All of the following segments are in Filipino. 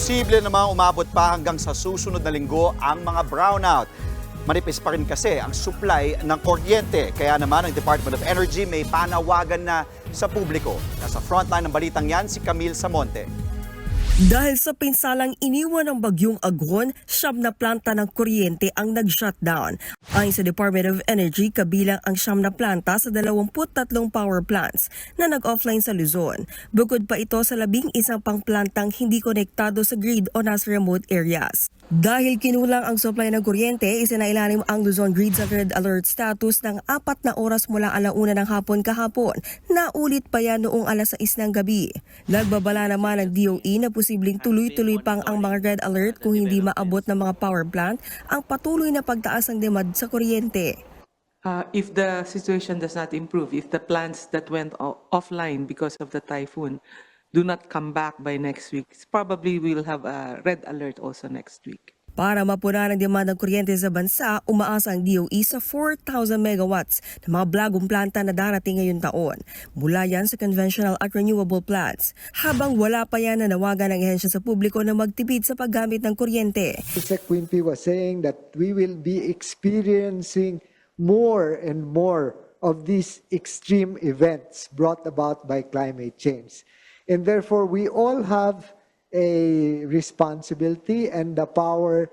posible namang umabot pa hanggang sa susunod na linggo ang mga brownout. Manipis pa rin kasi ang supply ng kuryente. Kaya naman ang Department of Energy may panawagan na sa publiko. Nasa frontline ng balitang yan si Camille Samonte. Dahil sa pinsalang iniwan ng bagyong Agon, siyam na planta ng kuryente ang nag-shutdown. Ayon sa Department of Energy, kabilang ang siyam na planta sa 23 power plants na nag-offline sa Luzon. Bukod pa ito sa labing isang pang hindi konektado sa grid o nasa remote areas. Dahil kinulang ang supply ng kuryente, isinailalim ang Luzon Grid sa red alert status ng apat na oras mula alauna ng hapon kahapon. Naulit pa yan noong alas 6 ng gabi. Nagbabala naman ng DOE na posibleng tuloy-tuloy pang ang mga red alert kung hindi maabot ng mga power plant ang patuloy na pagtaas ng demand sa kuryente. Uh, if the situation does not improve, if the plants that went offline because of the typhoon do not come back by next week, probably we'll have a red alert also next week. Para mapuna ng demand ng kuryente sa bansa, umaasa ang DOE sa 4,000 megawatts na mga blagong planta na darating ngayong taon. Mula yan sa conventional at renewable plants. Habang wala pa yan nanawagan ng ehensya sa publiko na magtipid sa paggamit ng kuryente. Sec Quimpi was saying that we will be experiencing more and more of these extreme events brought about by climate change. And therefore, we all have a responsibility and the power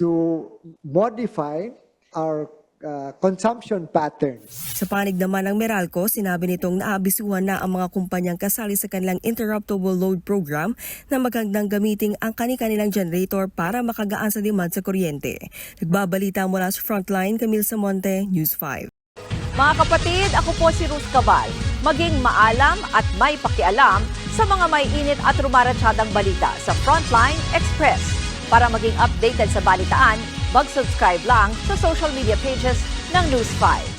to modify our uh, consumption patterns. Sa panig naman ng Meralco, sinabi nitong naabisuhan na ang mga kumpanyang kasali sa kanilang interruptible load program na magandang gamitin ang kani-kanilang generator para makagaan sa demand sa kuryente. Nagbabalita mula sa Frontline, Camille Samonte, News 5. Mga kapatid, ako po si Ruth Cabal. Maging maalam at may pakialam sa mga may init at rumaratsyadang balita sa Frontline Express. Para maging updated sa balitaan, mag-subscribe lang sa social media pages ng News 5.